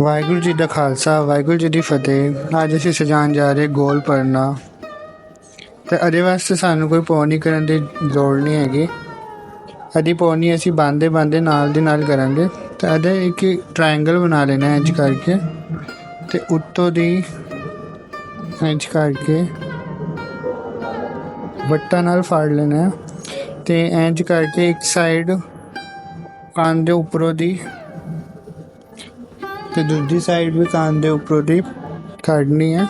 ਵਾਹਿਗੁਰੂ ਜੀ ਦਾ ਖਾਲਸਾ, ਵਾਹਿਗੁਰੂ ਜੀ ਦੀ ਫਤਿਹ। ਅੱਜ ਅਸੀਂ ਸਜਾਉਣ ਜਾ ਰਹੇ ਗੋਲ ਪਰਨਾ। ਤੇ ਇਹਦੇ ਵਾਸਤੇ ਸਾਨੂੰ ਕੋਈ ਪੌਣੀ ਕਰਨ ਦੀ ਲੋੜ ਨਹੀਂ ਹੈਗੀ। ਇਹਦੀ ਪੌਣੀ ਅਸੀਂ ਬੰਦੇ ਬੰਦੇ ਨਾਲ ਦੇ ਨਾਲ ਕਰਾਂਗੇ। ਤੇ ਇਹਦੇ ਇੱਕ ਟ੍ਰਾਇੰਗਲ ਬਣਾ ਲੈਣਾ ਇੰਜ ਕਰਕੇ। ਤੇ ਉੱਤੋਂ ਦੀ ਇੰਜ ਕਰਕੇ ਵੱਟਾਂ ਨਾਲ ਫਾੜ ਲੈਣਾ। ਹੈ ਤੇ ਇੰਜ ਕਰਕੇ ਇੱਕ ਸਾਈਡ ਕੰਨ ਦੇ ਉੱਪਰੋਂ ਦੀ ਤੇ ਦੂਜੀ ਸਾਈਡ ਵੀ ਕਾਨ ਦੇ ਉੱਪਰੋਂ ਦੀ ਕੱਢਣੀ ਹੈ।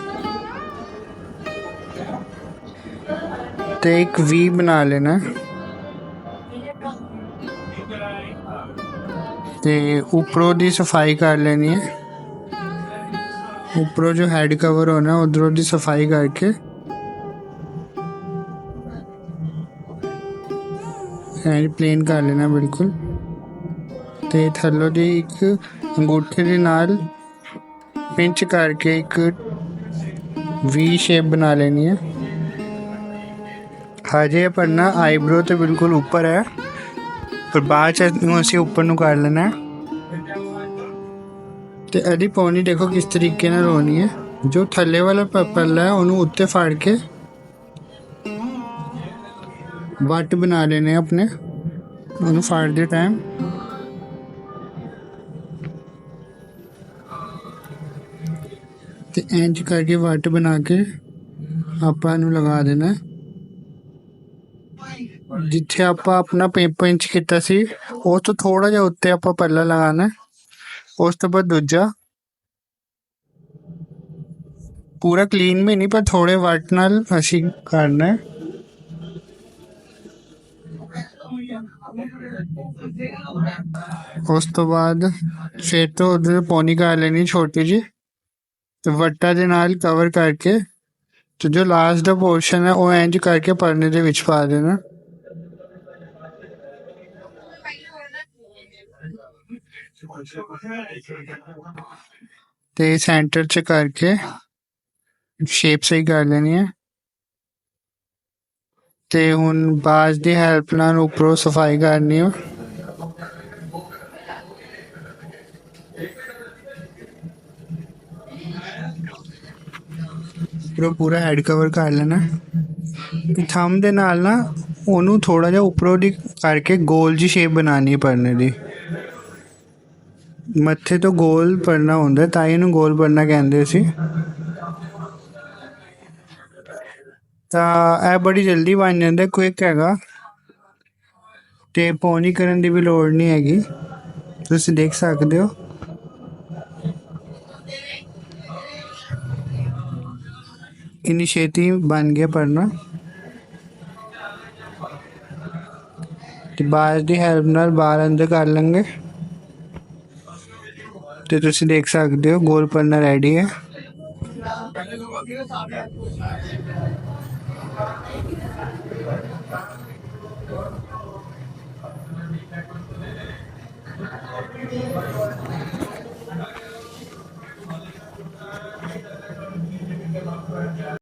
ਤੇ ਇੱਕ ਵੀ ਬਣਾ ਲੈਣਾ। ਤੇ ਉੱਪਰੋਂ ਦੀ ਸਫ਼ਾਈ ਕਰ ਲੈਣੀ ਹੈ। ਉੱਪਰੋਂ ਜੋ ਹੈਡ ਕਵਰ ਹੋਣਾ, ਉਧਰੋਂ ਦੀ ਸਫ਼ਾਈ ਕਰਕੇ। ਐਂਡ ਪਲੇਨ ਕਰ ਲੈਣਾ ਬਿਲਕੁਲ। ਤੇ ਥੱਲੋਂ ਦੀ ਇੱਕ ਅੰਗੂਠੇ ਦੇ ਨਾਲ ਪਿੰਚ ਕਰਕੇ ਇੱਕ ਵੀ ਸ਼ੇਪ ਬਣਾ ਲੈਣੀ ਹੈ। ਹਜੇ ਪੜਨਾ ਆਈਬ੍ਰੋ ਤੇ ਬਿਲਕੁਲ ਉੱਪਰ ਹੈ, ਪਰ ਬਾਅਦ ਚ ਨੂੰ ਅਸੀਂ ਉੱਪਰ ਨੂੰ ਕਰ ਲੈਣਾ ਹੈ। ਤੇ ਇਹਦੀ ਪੌਣੀ ਦੇਖੋ ਕਿਸ ਤਰੀਕੇ ਨਾਲ ਹੋਣੀ ਹੈ। ਜੋ ਥੱਲੇ ਵਾਲਾ ਪ- ਹੈ, ਉਹਨੂੰ ਉੱਤੇ ਫਾੜ ਕੇ ਵੱਟ ਬਣਾ ਲੈਣੇ ਆਪਣੇ। ਉਹਨੂੰ ਫਾੜਦੇ ਟਾਈਮ ਤੇ ਇੰਜ ਕਰਕੇ ਵੱਟ ਬਣਾ ਕੇ ਆਪਾਂ ਇਹਨੂੰ ਲਗਾ ਦੇਣਾ। ਜਿੱਥੇ ਆਪਾਂ ਆਪਣਾ ਪੇਪਰ ਇੰਚ ਕੀਤਾ ਸੀ, ਉਸ ਤੋਂ ਥੋੜਾ ਜਿਹਾ ਉੱਤੇ ਆਪਾਂ ਪੱਲਾ ਲਗਾਣਾ। ਉਸ ਤੋਂ ਬਾਅਦ ਦੂਜਾ। ਪੂਰਾ ਕਲੀਨ ਵੀ ਨਹੀਂ, ਪਰ ਥੋੜੇ ਵੱਟ ਨਾਲ ਅਸੀਂ ਕਰਨਾ। ਹੈ ਉਸ ਤੋਂ ਬਾਅਦ ਫਿਰ ਤੋਂ ਉਧਰ ਪੌਣੀ ਕਰ ਲੈਣੀ ਛੋਟੀ ਜੀ ਤੇ ਵੱਟਾ ਦੇ ਨਾਲ ਕਵਰ ਕਰਕੇ ਤੇ ਜੋ ਲਾਸਟ ਦਾ ਪੋਰਸ਼ਨ ਹੈ, ਉਹ ਇੰਜ ਕਰਕੇ ਪਰਨੇ ਦੇ ਵਿੱਚ ਪਾ ਦੇਣਾ। ਤੇ ਸੈਂਟਰ ਚ ਕਰਕੇ ਸ਼ੇਪ ਸਹੀ ਕਰ ਲੈਣੀ ਹੈ। ਤੇ ਹੁਣ ਬਾਜ਼ ਦੀ ਹੈਲਪ ਨਾਲ ਉੱਪਰੋਂ ਸਫ਼ਾਈ ਕਰਨੀ ਹੈ। ਉੱਪਰੋਂ ਪੂਰਾ ਹੈਡ ਕਵਰ ਕਰ ਲੈਣਾ। ਤੇ ਥੰਮ ਦੇ ਨਾਲ ਨਾ ਉਹਨੂੰ ਥੋੜਾ ਜਿਹਾ ਉੱਪਰੋਂ ਦੀ ਕਰਕੇ ਗੋਲ ਜੀ ਸ਼ੇਪ ਬਣਾਉਣੀ ਹੈ ਪਰਨੇ ਦੀ। ਮੱਥੇ ਤੋਂ ਗੋਲ ਪਰਨਾ ਹੁੰਦਾ, ਤਾਂ ਹੀ ਇਹਨੂੰ ਗੋਲ ਪਰਨਾ ਕਹਿੰਦੇ ਸੀ ਤਾਂ ਇਹ ਬੜੀ ਜਲਦੀ ਬਣ ਜਾਂਦਾ ਕੁਇਕ ਹੈਗਾ। ਤੇ ਪੌਣੀ ਕਰਨ ਦੀ ਵੀ ਲੋੜ ਨਹੀਂ ਹੈਗੀ। ਤੁਸੀਂ ਦੇਖ ਸਕਦੇ ਹੋ। ਇੰਨੀ ਛੇਤੀ ਬਣ ਗਿਆ ਪਰਨਾ ਤੇ ਬਾਹਰ ਦੀ ਹੈਲਪ ਨਾਲ ਬਾਹਰ ਅੰਦਰ ਕਰ ਲਾਂਗੇ। ਤੇ ਤੁਸੀਂ ਦੇਖ ਸਕਦੇ ਹੋ, ਗੋਲ ਪਰਨਾ ਰੈਡੀ ਹੈ।